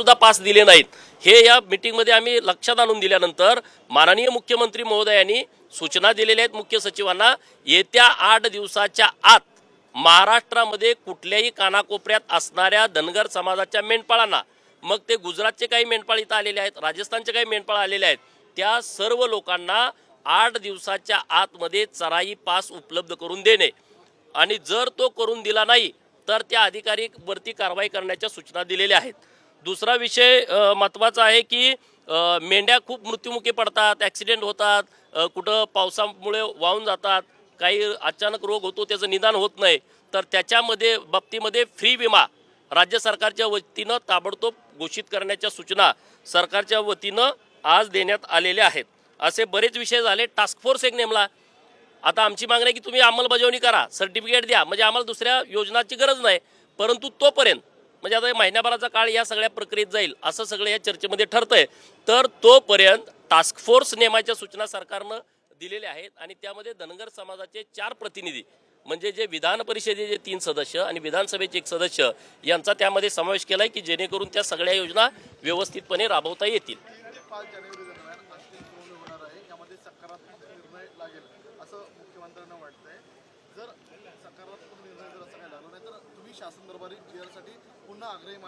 सुद्धा पास दिले नाहीत. हे या मिटिंगमध्ये आम्ही लक्षात आणून दिल्यानंतर माननीय मुख्यमंत्री महोदयांनी सूचना दिलेल्या आहेत मुख्य सचिवांना. येत्या आठ दिवसाच्या आत महाराष्ट्रामध्ये कुठल्याही कानाकोपऱ्यात असणाऱ्या धनगर समाजाच्या मेंढपाळांना मग ते गुजरातचे काही मेंढपाळ इथं आलेले आहेत राजस्थानचे काही मेंढपाळ आलेले आहेत त्या सर्व लोकांना आठ दिवसाच्या आतमध्ये चराई पास उपलब्ध करून देणे. आणि जर तो करून दिला नाही तर त्या अधिकारी वरती कारवाई करण्याच्या सूचना दिलेल्या आहेत. दुसरा विषय महत्त्वाचा आहे की मेंढ्या खूप मृत्युमुखी पडतात ॲक्सिडेंट होतात कुठं पावसामुळे वाहून जातात काही अचानक रोग होतो त्याचं निदान होत नाही तर त्याच्यामध्ये बाबतीमध्ये फ्री विमा राज्य सरकारच्या वतीनं ताबडतोब घोषित करण्याच्या सूचना सरकारच्या वतीनं आज देण्यात आलेल्या आहेत. असे बरेच विषय झाले. टास्क फोर्स एक नेमला. आता आमची मागणी आहे की तुम्ही अंमलबजावणी करा. सर्टिफिकेट द्या. म्हणजे आम्हाला दुसऱ्या योजनाची गरज नाही. परंतु तोपर्यंत म्हणजे आता महिन्याभराचा काळ या सगळ्या प्रक्रियेत जाईल असं सगळं या चर्चेमध्ये ठरतंय. तर तोपर्यंत टास्क फोर्स नेमाच्या सूचना सरकारनं दिलेल्या आहेत आणि त्यामध्ये धनगर समाजाचे चार प्रतिनिधी म्हणजे जे विधान परिषदेचे तीन सदस्य आणि विधानसभेचे एक सदस्य यांचा त्यामध्ये समावेश केला आहे की जेणेकरून त्या सगळ्या योजना व्यवस्थितपणे राबवता येतील. जर सकारात्मक निर्णय जर असा काही झाला नाही तर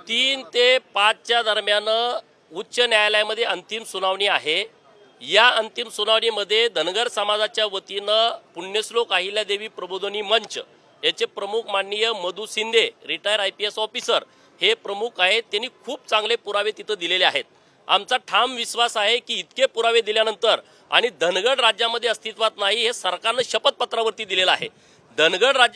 तीन ते पाचच्या दरम्यान उच्च न्यायालयामध्ये अंतिम सुनावणी आहे. या अंतिम सुनावणीमध्ये धनगर समाजाच्या वतीनं पुण्यश्लोक अहिल्यादेवी प्रबोधनी मंच याचे प्रमुख माननीय Madhu Shinde retire I P S officer हे प्रमुख आहेत. त्यांनी खूप चांगले पुरावे तिथं दिलेले आहेत. आमचा ठाम विश्वास आहे की इतके पुरावे दिल्यानंतर आणि धनगड राज्यामध्ये अस्तित्वात नाही हे सरकारनं शपथपत्रावरती दिलेलं आहे. धनगड राज्य